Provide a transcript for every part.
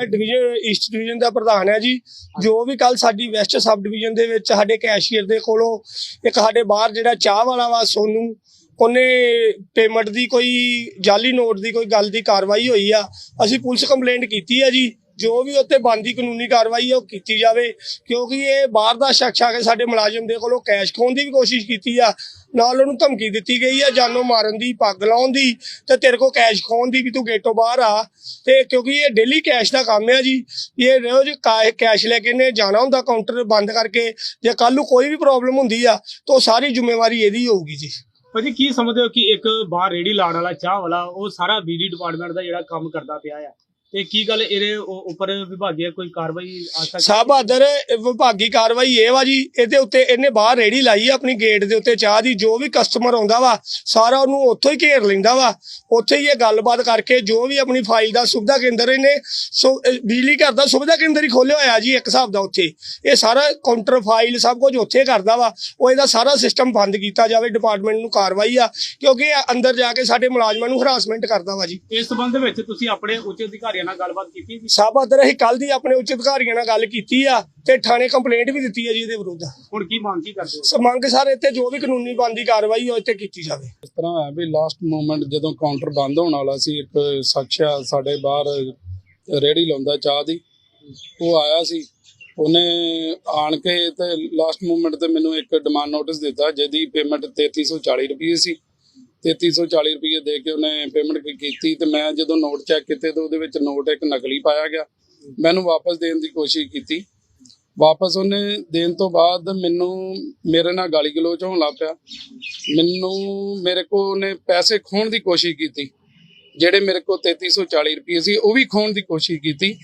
ਮੈਂ division East division ਦਾ ਪ੍ਰਧਾਨ ਹੈ ਜੀ। ਜੋ ਵੀ ਕੱਲ ਸਾਡੀ ਵੈਸਟ ਸਬ ਡਿਵੀਜ਼ਨ ਦੇ ਵਿੱਚ ਸਾਡੇ ਕੈਸ਼ੀਅਰ ਦੇ ਕੋਲੋਂ ਇੱਕ ਸਾਡੇ ਬਾਹਰ ਜਿਹੜਾ ਚਾਹ ਵਾਲਾ ਵਾ ਸੋਨੂੰ, ਉਹਨੇ ਪੇਮੈਂਟ ਦੀ ਕੋਈ, ਜਾਲੀ ਨੋਟ ਦੀ ਕੋਈ ਗੱਲ ਦੀ ਕਾਰਵਾਈ ਹੋਈ ਆ। ਅਸੀਂ ਪੁਲਿਸ ਕੰਪਲੇਂਟ ਕੀਤੀ ਆ ਜੀ। ਜੋ ਵੀ ਉੱਤੇ ਬੰਦੀ ਕਾਨੂੰਨੀ ਕਾਰਵਾਈ ਹੈ ਉਹ ਕੀਤੀ ਜਾਵੇ, ਕਿਉਂਕਿ ਇਹ ਬਾਹਰ ਦਾ ਸ਼ਖਸ ਆ ਕੇ ਸਾਡੇ ਮੁਲਾਜ਼ਮ ਦੇ ਕੋਲੋਂ ਕੈਸ਼ ਖੋਣ ਦੀ ਵੀ ਕੋਸ਼ਿਸ਼ ਕੀਤੀ ਆ। ਨਾਲ ਉਹਨੂੰ ਧਮਕੀ ਦਿੱਤੀ ਗਈ ਆ, ਜਾਨੋਂ ਮਾਰਨ ਦੀ, ਪੱਗ ਲਾਉਣ ਦੀ, ਤੇ ਤੇਰੇ ਕੋ ਕੈਸ਼ ਖੋਣ ਦੀ ਵੀ ਤੂੰ ਗੇਟੋਂ ਬਾਹਰ ਆ। ਤੇ ਕਿਉਂਕਿ ਇਹ ਡੇਲੀ ਕੈਸ਼ ਦਾ ਕੰਮ ਹੈ ਜੀ, ਇਹ ਰੋਜ਼ ਕੈਸ਼ ਲੈ ਕੇ ਨੇ ਜਾਣਾ ਹੁੰਦਾ ਕਾਊਂਟਰ ਬੰਦ ਕਰਕੇ, ਜੇ ਕੱਲ ਨੂੰ ਕੋਈ ਵੀ ਪ੍ਰੋਬਲਮ ਹੁੰਦੀ ਆ, ਤਾਂ ਉਹ ਸਾਰੀ ਜ਼ਿੰਮੇਵਾਰੀ ਇਹਦੀ ਹੋਊਗੀ ਜੀ। ਭਾਜੀ, ਕੀ ਸਮਝਦੇ ਹੋ ਕਿ ਇੱਕ ਬਾਹਰ ਰੇੜੀ ਲਾਣ ਵਾਲਾ, ਚਾਹ ਵਾਲਾ, ਉਹ ਸਾਰਾ ਬਿਜਲੀ ਡਿਪਾਰਟਮੈਂਟ ਦਾ ਜਿਹੜਾ ਕੰਮ ਕਰਦਾ ਪਿਆ ਆ? ਤੇ ਕੀ ਗੱਲ ਇਹਦੇ ਉ- ਉੱਪਰ ਵਿਭਾਗੀ ਕੋਈ ਕਾਰਵਾਈ ਆ ਸਕਦੀ ਸਾਹਿਬ ਬਹਾਦਰ ਇਹ ਵਿਭਾਗੀ ਕਾਰਵਾਈ ਇਹ ਵਾ ਜੀ ਇਹਦੇ ਉੱਤੇ ਇਹਨੇ ਬਾਹਰ ਰੇੜੀ ਲਾਈ ਆ ਆਪਣੀ ਗੇਟ ਦੇ ਉੱਤੇ ਚਾਹ ਦੀ ਜੋ ਵੀ ਕਸਟਮਰ ਆਉਂਦਾ ਵਾ ਸਾਰਾ ਉਹਨੂੰ ਉੱਥੋਂ ਹੀ ਘੇਰ ਲੈਂਦਾ ਵਾ। ਉੱਥੇ ਹੀ ਇਹ ਗੱਲਬਾਤ ਕਰਕੇ ਜੋ ਵੀ ਆਪਣੀ ਫਾਈਲ ਦਾ ਸੁਵਿਧਾ ਕੇਂਦਰ ਇਹਨੇ ਸੁ- ਅਹ ਬਿਜਲੀ ਘਰ ਦਾ ਸੁਵਿਧਾ ਕੇਂਦਰ ਹੀ ਖੋਲਿਆ ਹੋਇਆ ਜੀ ਇੱਕ ਹਿਸਾਬ ਦਾ ਉੱਥੇ। ਇਹ ਸਾਰਾ ਕਾਊਂਟਰ ਫਾਈਲ ਸਭ ਕੁਝ ਉੱਥੇ ਕਰਦਾ ਵਾ। ਉਹ ਇਹਦਾ ਸਾਰਾ ਸਿਸਟਮ ਬੰਦ ਕੀਤਾ ਜਾਵੇ ਡਿਪਾਰਟਮੈਂਟ ਨੂੰ ਕਾਰਵਾਈ ਆ ਕਿਉਂਕਿ ਇਹ ਅੰਦਰ ਜਾ ਕੇ ਸਾਡੇ ਮੁਲਾਜ਼ਮਾਂ ਨੂੰ ਹਰਾਸਮੈਂਟ ਕਰਦਾ ਵਾ ਜੀ। ਇਸ ਸੰਬੰਧ ਵਿੱਚ ਤੁਸੀਂ ਆਪਣੇ ਉੱਚ ਅਧਿਕਾਰੀਆਂ ਨਾਲ ਗੱਲਬਾਤ ਕੀਤੀ ਜੀ ਸਾਹਿਬ ਬਹਾਦਰ ਅਸੀਂ ਕੱਲ ਦੀ ਆਪਣੇ ਉੱਚ ਅਧਿਕਾਰੀਆਂ ਨਾਲ ਗੱਲ ਕੀਤੀ ਆ ਤੇ ਥਾਣੇ ਕੰਪਲੇਂਟ ਵੀ ਦਿੱਤੀ ਆ ਜੀ ਇਹਦੇ ਵਿਰੁੱਧ। ਹੁਣ ਕੀ ਮੰਗ ਕੀ ਕਰਦੇ ਹੋ? ਸੋ ਮੰਗ ਸਾਰੇ ਇੱਥੇ ਜੋ ਵੀ ਕਾਨੂੰਨੀ ਬੰਦੀ ਕਾਰਵਾਈ ਉਹ ਇੱਥੇ ਕੀਤੀ ਜਾਵੇ। ਇਸ ਤਰ੍ਹਾਂ ਹੈ ਵੀ ਲਾਸਟ ਮੂਮੈਂਟ ਜਦੋਂ ਕਾਊਂਟਰ ਬੰਦ ਹੋਣ ਵਾਲਾ ਸੀ ਇੱਕ ਸ਼ਖਸ ਸਾਡੇ ਬਾਹਰ ਰੇੜੀ ਲਾਉਂਦਾ ਚਾਹ ਦੀ ਉਹ ਆਇਆ ਸੀ। ਉਹਨੇ ਆਣ ਕੇ ਤੇ ਲਾਸਟ ਮੂਮੈਂਟ ਤੇ ਮੈਨੂੰ ਇੱਕ ਡਿਮਾਂਡ ਨੋਟਿਸ ਦਿੱਤਾ ਜਿਹਦੀ ਪੇਮੈਂਟ 3340 ਰੁਪਏ ਸੀ। 3340 ਰੁਪਏ ਦੇ ਕੇ ਉਹਨੇ ਪੇਮੈਂਟ ਕੀਤੀ ਤੇ ਮੈਂ ਜਦੋਂ ਨੋਟ ਚੈੱਕ ਕੀਤੇ ਤਾਂ ਉਹਦੇ ਵਿੱਚ ਨੋਟ ਇੱਕ ਨਕਲੀ ਪਾਇਆ ਗਿਆ। ਮੈਨੂੰ ਵਾਪਸ ਦੇਣ ਦੀ ਕੋਸ਼ਿਸ਼ ਕੀਤੀ। ਵਾਪਸ ਉਹਨੇ ਦੇਣ ਤੋਂ ਬਾਅਦ ਮੈਨੂੰ ਮੇਰੇ ਨਾਲ ਗਾਲੀ ਗਲੋਚ ਹੋਣ ਲੱਗ ਪਿਆ। ਮੈਨੂੰ ਮੇਰੇ ਕੋ ਉਹਨੇ ਪੈਸੇ ਖੋਣ ਦੀ ਕੋਸ਼ਿਸ਼ ਕੀਤੀ, ਜਿਹੜੇ ਮੇਰੇ ਕੋ 3340 ਰੁਪਏ ਸੀ, ਉਹ ਵੀ ਖੋਣ ਦੀ ਕੋਸ਼ਿਸ਼ ਕੀਤੀ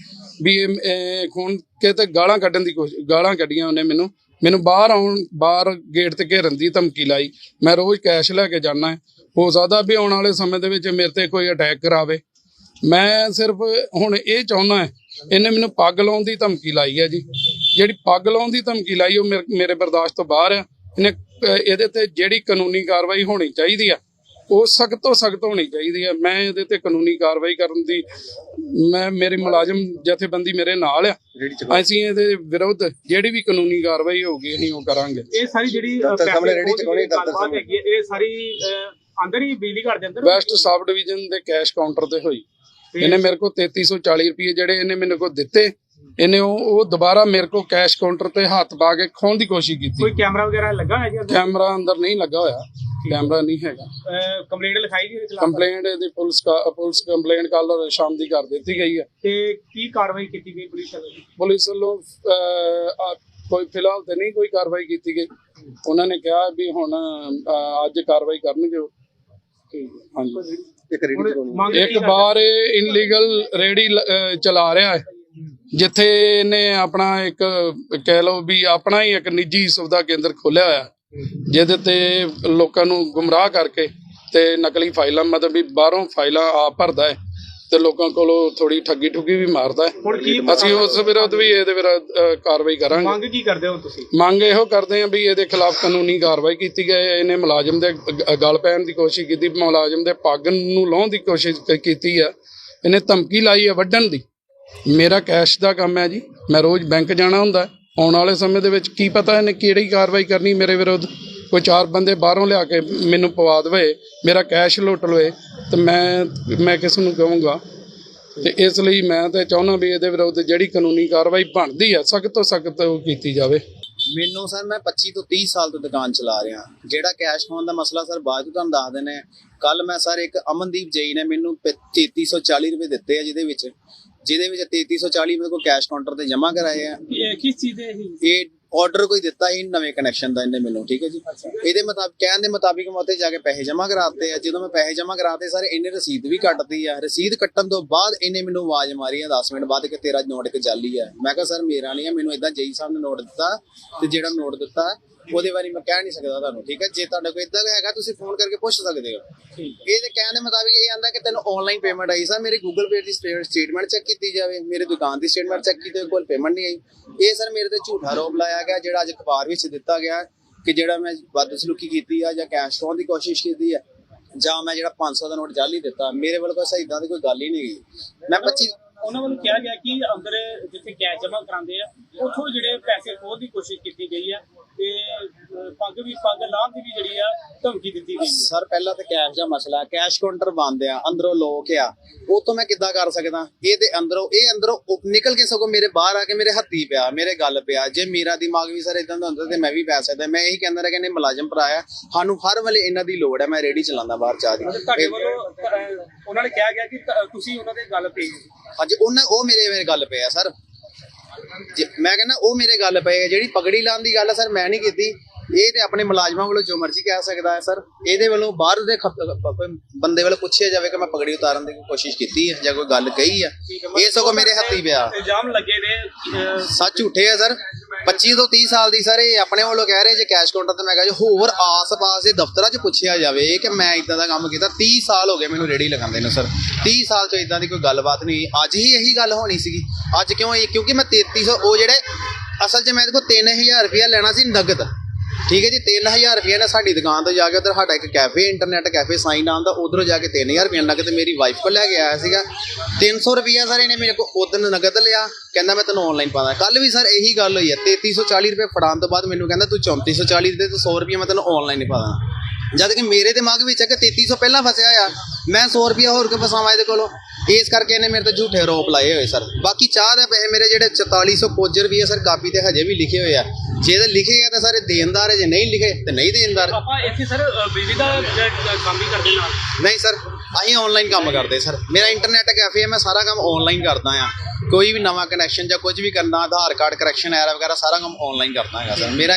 ਵੀ ਇਹ ਇਹ ਖੋਣ ਕੇ ਤੇ ਗਾਲਾਂ ਕੱਢਣ ਦੀ ਕੋਸ਼ਿਸ਼ ਗਾਲਾਂ ਕੱਢੀਆਂ ਉਹਨੇ ਮੈਨੂੰ। ਮੈਨੂੰ ਬਾਹਰ ਆਉਣ, ਬਾਹਰ ਗੇਟ ਤੇ ਘੇਰਨ ਦੀ ਧਮਕੀ ਲਾਈ। ਮੈਂ ਰੋਜ਼ ਕੈਸ਼ ਲੈ ਕੇ ਜਾਣਾ ਹੈ ਹੋ ਸਕਦਾ ਵੀ ਆਉਣ ਵਾਲੇ ਸਮੇਂ ਦੇ ਵਿੱਚ ਮੇਰੇ ਤੇ ਕੋਈ ਅਟੈਕ ਕਰਾਵੇ। ਮੈਂ ਸਿਰਫ ਹੁਣ ਇਹ ਚਾਹੁੰਦਾ ਹੈ ਇਹਨੇ ਮੈਨੂੰ ਪੱਗ ਲਾਉਣ ਦੀ ਧਮਕੀ ਲਾਈ ਹੈ ਜੀ। ਜਿਹੜੀ ਪੱਗ ਲਾਉਣ ਦੀ ਧਮਕੀ ਲਾਈ ਉਹ ਮੇਰੇ- ਬਰਦਾਸ਼ਤ ਤੋਂ ਬਾਹਰ ਆ। ਇਹਨੇ ਇਹਦੇ ਤੇ ਜਿਹੜੀ ਕਾਨੂੰਨੀ ਕਾਰਵਾਈ ਹੋਣੀ ਚਾਹੀਦੀ ਆ ਉਹ ਸਖਤ ਤੋਂ ਸਖਤ ਹੋਣੀ ਚਾਹੀਦੀ ਹੈ ਮੈਂ ਇਹਦੇ ਤੇ ਕਾਨੂੰਨੀ ਕਾਰਵਾਈ ਕਰਨ ਦੀ ਮੈਂ ਮੇਰੀ ਮੁਲਾਜ਼ਮ ਜਥੇਬੰਦੀ ਮੇਰੇ ਨਾਲ ਆ। ਅਸੀਂ ਇਹਦੇ ਵਿਰੁੱਧ ਜਿਹੜੀ ਵੀ ਕਾਨੂੰਨੀ ਕਾਰਵਾਈ ਹੋਊਗੀ ਅਸੀਂ ਉਹ ਕਰਾਂਗੇ। ਇਹ ਸਾਰੀ ਜਿਹੜੀ ਸਾਹਮਣੇ ਚੁਕਾਉਣੀ, ਹੈ, ਇਹ ਸਾਰੀ ਅੰਦਰ ਹੀ ਬਿਜਲੀ ਘਰ ਦੇ ਅੰਦਰ? ਵੈਸਟ ਸਬ ਡਿਵੀਜ਼ਨ ਦੇ ਕੈਸ਼ ਕਾਊਂਟਰ ਤੇ ਹੋਈ। ਇਹਨੇ ਮੇਰੇ ਕੋਲ 3340 ਰੁਪਏ ਜਿਹੜੇ ਇਹਨੇ ਮੈਨੂੰ ਕੋ ਦਿੱਤੇ। ਇਹਨੇ ਉਹ ਉਹ ਦੁਬਾਰਾ ਮੇਰੇ ਕੋਲ ਕੈਸ਼ ਕਾਊਂਟਰ ਤੇ ਹੱਥ ਪਾ ਕੇ ਖੋਣ ਦੀ ਕੋਸ਼ਿਸ਼ ਕੀਤੀ। ਕੋਈ ਕੈਮਰਾ ਵਗੈਰਾ ਲੱਗਾ ਹੈ ਜੀ ਅੰਦਰ ਕੈਮਰਾ ਅੰਦਰ ਨਹੀਂ ਲੱਗਾ ਹੋਇਆ। ਕੈਮਰਾ ਨਹੀਂ ਹੈਗਾ। ਕੰਪਲੇਂਟ ਲਿਖਾਈ ਗਈ ਇਹਦੇ ਖਿਲਾਫ? ਕੰਪਲੇਂਟ ਇਹਦੀ ਪੁਲਿਸ ਕਾ- ਪੁਲਿਸ ਕੰਪਲੇਂਟ ਕੱਲ ਸ਼ਾਮ ਦੀ ਕਰ ਦਿੱਤੀ ਗਈ ਹੈ। ਤੇ ਕੀ ਕਾਰਵਾਈ ਕੀਤੀ ਗਈ ਪੁਲਿਸ ਵੱਲੋਂ? ਪੁਲਿਸ ਵੱਲੋਂ ਅਹ, ਆ- ਕੋਈ ਫਿਲਹਾਲ ਤੇ ਨਹੀਂ ਕੋਈ ਕਾਰਵਾਈ ਕੀਤੀ ਗਈ। ਉਹਨਾਂ ਨੇ ਕਿਹਾ ਵੀ ਹੁਣ ਅਹ, ਅੱਜ ਕਾਰਵਾਈ ਕਰਨਗੇ ਉਹ। ਹਾਂਜੀ। ਇੱਕ ਰੇੜੀ ਚਲਾਉਣੀ? ਬਾਰ ਇਨਲੀਗਲ ਰੇੜੀ ਲ- ਅਹ, ਚਲਾ ਰਿਹਾ ਹੈ। ਜਿੱਥੇ ਇਹਨੇ ਆਪਣਾ ਇੱਕ ਕਹਿ ਲਓ ਵੀ ਆਪਣਾ ਹੀ ਇੱਕ ਨਿੱਜੀ ਸੁਵਿਧਾ ਕੇਂਦਰ ਖੋਲਿਆ ਹੋਇਆ। ਜਿਹਦੇ ਤੇ ਲੋਕਾਂ ਨੂੰ ਗੁੰਮਰਾਹ ਕਰਕੇ ਤੇ ਨਕਲੀ ਫਾਈਲਾਂ ਮਤਲਬ ਵੀ ਬਾਹਰੋਂ ਫਾਈਲਾਂ ਆਪ ਭਰਦਾ ਹੈ। ਤੇ ਲੋਕਾਂ ਕੋਲੋਂ ਥੋੜੀ ਠੱਗੀ ਠੁੱਗੀ ਵੀ ਮਾਰਦਾ ਹੈ। ਹੁਣ ਕੀ ਅਸੀਂ ਉਸ ਵਿਰੁੱਧ ਵੀ ਇਹਦੇ ਵਿਰੁੱਧ ਕਾਰਵਾਈ ਕਰਾਂਗੇ। ਮੰਗ ਕੀ ਕਰਦੇ ਹੋ ਤੁਸੀਂ? ਮੰਗ ਇਹੋ ਕਰਦੇ ਆ ਵੀ ਇਹਦੇ ਖਿਲਾਫ ਕਾਨੂੰਨੀ ਕਾਰਵਾਈ ਕੀਤੀ ਗਏ ਇਹਨੇ ਮੁਲਾਜ਼ਮ ਦੇ ਗ- ਗਲ ਪੈਣ ਦੀ ਕੋਸ਼ਿਸ਼ ਕੀਤੀ ਮੁਲਾਜ਼ਮ ਦੇ ਪੱਗ ਨੂੰ ਲਾਉਣ ਦੀ ਕੋਸ਼ਿਸ਼ ਕ- ਕੀਤੀ ਆ। ਇਹਨੇ ਧਮਕੀ ਲਾਈ ਆ ਵੱਢਣ ਦੀ। ਮੇਰਾ ਕੈਸ਼ ਦਾ ਕੰਮ ਹੈ ਜੀ। ਮੈਂ ਰੋਜ਼ ਬੈਂਕ ਜਾਣਾ ਹੁੰਦਾ। ਹੈ। ਆਉਣ ਵਾਲੇ ਸਮੇਂ ਦੇ ਵਿੱਚ ਕੀ ਪਤਾ ਇਹਨੇ ਕਿਹੜੀ ਕਾਰਵਾਈ ਕਰਨੀ ਮੇਰੇ ਵਿਰੁੱਧ। ਕੋਈ ਚਾਰ ਬੰਦੇ ਬਾਹਰੋਂ ਲਿਆ ਕੇ ਮੈਨੂੰ ਪਵਾ ਦੇਵੇ। ਮੇਰਾ ਕੈਸ਼ ਲੁੱਟ ਲਵੇ। ਤੇ ਮੈਂ ਮੈਂ ਕਿਸ ਨੂੰ ਕਹੂੰਗਾ ਤੇ ਇਸ ਲਈ ਮੈਂ ਤਾਂ ਚਾਹੁੰਦਾ ਵੀ ਇਹਦੇ ਵਿਰੁੱਧ ਜਿਹੜੀ ਕਾਨੂੰਨੀ ਕਾਰਵਾਈ ਬਣਦੀ ਹੈ ਸਖਤ ਤੋਂ ਸਖਤ ਉਹ ਕੀਤੀ ਜਾਵੇ। ਮੈਨੂੰ ਸਰ ਮੈਂ 25 ਤੋਂ 30 ਸਾਲ ਤੋਂ ਦੁਕਾਨ ਚਲਾ ਰਿਹਾ। ਜਿਹੜਾ ਕੈਸ਼ ਹੋਣ ਦਾ ਮਸਲਾ ਸਰ ਬਾਅਦ ਤੁਹਾਨੂੰ ਦੱਸ ਦਿੰਨੇ ਕੱਲ ਮੈਂ ਸਰ ਇੱਕ ਅਮਨਦੀਪ ਜਈ ਨੇ ਮੈਨੂੰ ਪ- 3340 ਰੁਪਏ ਦਿੱਤੇ ਆ ਜਿਹਦੇ ਵਿੱਚ। ਜਿਹਦੇ ਵਿੱਚ 3340 ਮੇਰੇ ਕੋਲ ਕੈਸ਼ ਕਾਊਂਟਰ ਤੇ ਜਮ੍ਹਾਂ ਕਰਾਏ ਆ। ਇਹ ਕਿਸ ਚੀਜ਼ ਦੇ ਇਹ ਆਰਡਰ ਕੋਈ ਦਿੱਤਾ ਹੀ ਨਵੇਂ ਕਨੈਕਸ਼ਨ ਦਾ ਇਹਨੇ ਮੈਨੂੰ ਠੀਕ ਹੈ ਜੀ? ਇਹਦੇ ਮੁਤਾਬਕ ਕਹਿਣ ਦੇ ਮੁਤਾਬਿਕ ਮੈਂ ਉੱਥੇ ਜਾ ਕੇ ਪੈਸੇ ਜਮ੍ਹਾਂ ਕਰਾਤੇ ਆ। ਜਦੋਂ ਮੈਂ ਪੈਸੇ ਜਮ੍ਹਾਂ ਕਰਾਤੇ, ਸਰ ਇਹਨੇ ਰਸੀਦ ਵੀ ਕੱਟਤੀ ਆ। ਰਸੀਦ ਕੱਟਣ ਤੋਂ ਬਾਅਦ ਇਹਨੇ ਮੈਨੂੰ ਆਵਾਜ਼ ਮਾਰੀ ਆ 10 ਮਿੰਟ ਬਾਅਦ ਕਿ ਤੇਰਾ ਨੋਟ ਇੱਕ ਜਾਲੀ ਆ। ਮੈਂ ਕਿਹਾ, ਸਰ, ਮੇਰਾ ਨਹੀਂ ਆ, ਮੈਨੂੰ ਇਦਾਂ ਜਈ ਸਾਹਿਬ ਨੇ ਨੋਟ ਦਿੱਤਾ ਤੇ ਜਿਹੜਾ ਨੋਟ ਦਿੱਤਾ ਉਹਦੇ ਬਾਰੇ ਮੈਂ ਕਹਿ ਨਹੀਂ ਸਕਦਾ ਤੁਹਾਨੂੰ ਠੀਕ ਹੈ? ਜੇ ਤੁਹਾਡਾ ਕੋਈ ਇਦਾਂ ਹੈਗਾ ਤੁਸੀਂ ਫੋਨ ਕਰਕੇ ਪੁੱਛ ਸਕਦੇ ਹੋ। ਇਹਦੇ ਕਹਿਣ ਦੇ ਮੁਤਾਬਿਕ ਇਹ ਆਂਦਾ ਕਿ ਤੈਨੂੰ ਆਨਲਾਈਨ ਪੇਮੈਂਟ ਆਈ ਸਰ ਮੇਰੀ ਗੂਗਲ ਪੇ ਦੀ ਸਟੇਟਮੈਂਟ ਚੈੱਕ ਕੀਤੀ ਜਾਵੇ ਮੇਰੇ ਦੁਕਾਨ ਦੀ ਸਟੇਟਮੈਂਟ ਚੈੱਕ ਕੀਤੀ ਕੋਲ ਪੇਮੈਂਟ ਨਹੀਂ ਆਈ। ਇਹ ਸਰ ਮੇਰੇ ਤੇ ਝੂਠਾ ਆਰੋਪ ਲਾਇਆ ਗਿਆ ਜਿਹੜਾ ਅੱਜ ਅਖਬਾਰ ਵਿੱਚ ਦਿੱਤਾ ਗਿਆ ਕਿ ਜਿਹੜਾ ਮੈਂ ਬਦਸਲੂਕੀ ਕੀਤੀ ਆ ਜਾਂ ਕੈਸ਼ ਖੋਹਣ ਦੀ ਕੋਸ਼ਿਸ਼ ਕੀਤੀ ਆ ਜਾਂ ਮੈਂ ਜਿਹੜਾ 500 ਦਾ ਨੋਟ ਜਾਲੀ ਦਿੱਤਾ ਮੇਰੇ ਵੱਲ ਕੋਈ ਇਦਾਂ ਦੀ ਕੋਈ ਗੱਲ ਹੀ ਨਹੀਂ ਗਈ ਮੈਂ 25 ਉਹਨਾਂ ਵੱਲੋਂ ਕਿਹਾ ਗਿਆ ਕਿ ਅੰਦਰ ਜਿੱਥੇ ਕੈਸ਼ ਜਮ੍ਹਾਂ ਕਰਾਉਂਦੇ ਆ ਉੱਥੋਂ ਜਿਹੜੇ ਪੈਸੇ ਖੋਹਣ ਦੀ ਕੋਸ਼ਿਸ਼ ਕੀਤੀ ਗਈ ਆ ਤੇ ਪੱਗ ਵੀ ਪੱਗ ਲਾਹ ਦੀ ਵੀ ਜਿਹੜੀ ਆ ਧਮਕੀ ਦਿੱਤੀ ਗਈ। ਸਰ ਪਹਿਲਾਂ ਤਾਂ ਕੈਸ਼ ਦਾ ਮਸਲਾ ਕੈਸ਼ ਕਾਊਂਟਰ ਬੰਦ ਆ ਅੰਦਰੋਂ ਲੋਕ ਆ। ਉਹ ਤੋਂ ਮੈਂ ਕਿੱਦਾਂ ਕਰ ਸਕਦਾ? ਇਹ ਤੇ ਅੰਦਰੋਂ ਇਹ ਅੰਦਰੋਂ ਨਿਕਲ ਕੇ ਸਗੋਂ ਮੇਰੇ ਬਾਹਰ ਆ ਕੇ ਮੇਰੇ ਹੱਥੀ ਪਿਆ ਮੇਰੇ ਗੱਲ ਪਿਆ। ਜੇ ਮੇਰਾ ਦਿਮਾਗ ਵੀ ਸਰ ਇਦਾਂ ਦਾ ਹੁੰਦਾ ਤੇ ਮੈਂ ਵੀ ਪੈ ਸਕਦਾ। ਮੈਂ ਇਹੀ ਕਹਿੰਦਾ ਰਿਹਾ ਕਿ ਇਹਨੇ ਮੁਲਾਜ਼ਮ ਭਰਾ ਆ। ਸਾਨੂੰ ਹਰ ਵੇਲੇ ਇਹਨਾਂ ਦੀ ਲੋੜ ਹੈ। ਮੈਂ ਰੇੜੀ ਚਲਾਉਂਦਾ ਬਾਹਰ ਚਾਹ ਦੀ। ਤੁਹਾਡੇ ਵੱਲੋਂ ਉਹਨਾਂ ਨੇ ਕਿਹਾ ਗਿਆ ਕਿ ਤੁਸੀਂ ਉਹਨਾਂ ਦੇ ਗੱਲ ਪਈ ਅੱਜ ਉਹਨਾਂ ਉਹ ਮੇਰੇ ਮੇਰੇ ਗੱਲ ਪਏ ਆ ਸਰ। ਜੇ- ਮੈਂ ਕਹਿੰਦਾ ਉਹ ਮੇਰੇ ਗੱਲ ਪਏ ਆ ਜਿਹੜੀ ਪਗੜੀ ਲਾਉਣ ਦੀ ਗੱਲ ਆ ਸਰ ਮੈਂ ਨਹੀਂ ਕੀਤੀ। ਇਹ ਤੇ ਆਪਣੇ ਮੁਲਾਜ਼ਮਾਂ ਵੱਲੋਂ ਜੋ ਮਰਜ਼ੀ ਕਹਿ ਸਕਦਾ ਹੈ ਸਰ। ਇਹਦੇ ਵੱਲੋਂ ਬਾਹਰ ਦੇ ਖਪ- ਕੋਈ ਬੰਦੇ ਵੱਲੋਂ ਪੁੱਛਿਆ ਜਾਵੇ ਕਿ ਮੈਂ ਪਗੜੀ ਉਤਾਰਨ ਦੀ ਕੋਸ਼ਿਸ਼ ਕੀਤੀ ਹੈ ਜਾਂ ਕੋਈ ਗੱਲ ਕਹੀ ਆ ਇਹ ਸਗੋਂ ਮੇਰੇ ਹੱਥੀ ਪਿਆ। ਇਲਜ਼ਾਮ ਲੱਗੇ ਨੇ ਅਹ, ਸੱਚ ਝੂਠੇ ਆ ਸਰ। 25 ਤੋਂ 30 ਸਾਲ ਦੀ ਸਰ, ਇਹ ਆਪਣੇ ਵੱਲੋਂ ਕਹਿ ਰਹੇ ਜੇ ਕੈਸ਼ ਕਾਊਂਟਰ ਤੇ ਮੈਂ ਕਿਹਾ ਜੀ, ਹੋਰ ਆਸ-ਪਾਸ ਦੇ ਦਫ਼ਤਰਾਂ 'ਚ ਪੁੱਛਿਆ ਜਾਵੇ ਕਿ ਮੈਂ ਇਦਾਂ ਦਾ ਕੰਮ ਕੀਤਾ। 30 ਸਾਲ ਹੋ ਗਏ ਮੈਨੂੰ ਰੇੜੀ ਲਗਾਉਂਦੇ ਨੂੰ ਸਰ। 30 ਸਾਲ ਤੋਂ ਇਦਾਂ ਦੀ ਕੋਈ ਗੱਲਬਾਤ ਨਹੀਂ ਹੋਈ। ਅੱਜ ਹੀ ਇਹੀ ਗੱਲ ਹੋਣੀ ਸੀਗੀ। ਅੱਜ ਕਿਉਂ ਇਹ? ਕਿਉਂਕਿ ਮੈਂ 3300 ਉਹ ਜਿਹੜੇ ਅਸਲ 'ਚ ਮੈਂ ਇਹਦੇ ਕੋਲ 3000 ਰੁਪਇਆ ਲੈਣਾ ਸੀ ਨਗਦ। ਠੀਕ ਹੈ ਜੀ 3000 ਰੁਪਏ ਨਾਲ ਸਾਡੀ ਦੁਕਾਨ ਤੋਂ ਜਾ ਕੇ ਉਧਰ ਸਾਡਾ ਇੱਕ cafe internet cafe sign on ਦਾ, ਉਧਰੋਂ ਜਾ ਕੇ 3000 ਰੁਪਏ ਨਗਦ ਮੇਰੀ ਵਾਈਫ ਕੋਲ ਲੈ ਕੇ ਆਇਆ ਸੀਗਾ। 300 ਰੁਪਏ ਸਰ ਇਹਨੇ ਮੇਰੇ ਕੋਲ ਉਦੋਂ ਨਗਦ ਲਿਆ, ਕਹਿੰਦਾ ਮੈਂ ਤੈਨੂੰ ਆਨਲਾਈਨ ਪਾਦਾ ਕੱਲ ਵੀ ਸਰ ਇਹੀ ਗੱਲ ਹੋਈ ਹੈ 3340 ਰੁਪਏ ਫੜਾਉਣ ਤੋਂ ਬਾਅਦ ਮੈਨੂੰ ਕਹਿੰਦਾ ਤੂੰ 3440 ਦੇ ਤੇ 100 ਰੁਪਏ ਮੈਂ ਤੈਨੂੰ ਆਨਲਾਈਨ ਹੀ ਪਾਦਾ ਜਦ ਕਿ ਮੇਰੇ ਦਿਮਾਗ ਵਿੱਚ ਹੈ ਕਿ 3300 ਪਹਿਲਾਂ ਫਸਿਆ ਆ, ਮੈਂ 100 ਰੁਪਏ ਹੋਰ ਕਿ ਫਸਾਵਾਂ ਇਹਦੇ ਕੋਲੋਂ? ਇਸ ਕਰਕੇ ਇਹਨੇ ਮੇਰੇ ਤੇ ਝੂਠੇ ਆਰੋਪ ਲਾਏ ਹੋਏ ਸਰ। ਬਾਕੀ ਚਾਹ ਦੇ ਪੈਸੇ ਮੇਰੇ ਜਿਹੜੇ 4400 ਕੁਝ ਰੁਪਏ ਸਰ ਕਾਪੀ ਤੇ ਹਜੇ ਵੀ ਲਿਖੇ ਹੋਏ ਆ। ਜੇ ਤੇ ਲਿਖੇ ਆ ਤਾਂ ਸਾਰੇ ਦੇਣਦਾਰ ਹੈ ਜੇ ਨਹੀਂ ਲਿਖੇ ਤੇ ਨਹੀਂ ਦੇਣਦਾਰ। ਆਪਾਂ ਇੱਥੇ ਸਰ ਬਿਜਲੀ ਦਾ ਕੰਮ ਵੀ ਕਰਦੇ ਨਾਲ? ਨਹੀਂ ਸਰ ਅਸੀਂ ਆਨਲਾਈਨ ਕੰਮ ਕਰਦੇ ਸਰ। ਮੇਰਾ ਇੰਟਰਨੈਟ ਕੈਫੇ ਹੈ ਮੈਂ ਸਾਰਾ ਕੰਮ ਆਨਲਾਈਨ ਕਰਦਾ ਆ। ਕੋਈ ਵੀ ਨਵਾਂ ਕਨੈਕਸ਼ਨ ਜਾਂ ਕੁਝ ਵੀ ਕਰਨਾ ਆਧਾਰ ਕਾਰਡ ਕਰੈਕਸ਼ਨ ਐਰਾ ਵਗੈਰਾ ਸਾਰਾ ਕੰਮ ਆਨਲਾਈਨ ਕਰਦਾ ਹੈਗਾ ਸਰ। ਮੇਰਾ